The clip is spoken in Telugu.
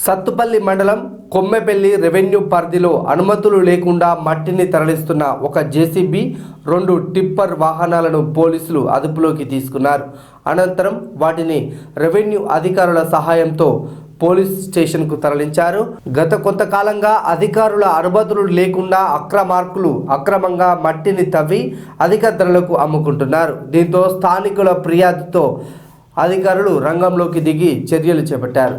సత్తుపల్లి మండలం కొమ్మెపల్లి రెవెన్యూ పరిధిలో అనుమతులు లేకుండా మట్టిని తరలిస్తున్న ఒక జేసీబీ రెండు టిప్పర్ వాహనాలను పోలీసులు అదుపులోకి తీసుకున్నారు. అనంతరం వాటిని రెవెన్యూ అధికారుల సహాయంతో పోలీస్ స్టేషన్కు తరలించారు. గత కొంతకాలంగా అధికారుల అనుమతులు లేకుండా అక్రమార్కులు అక్రమంగా మట్టిని తవ్వి అధిక ధరలకు అమ్ముకుంటున్నారు. దీంతో స్థానికుల ఫిర్యాదుతో అధికారులు రంగంలోకి దిగి చర్యలు చేపట్టారు.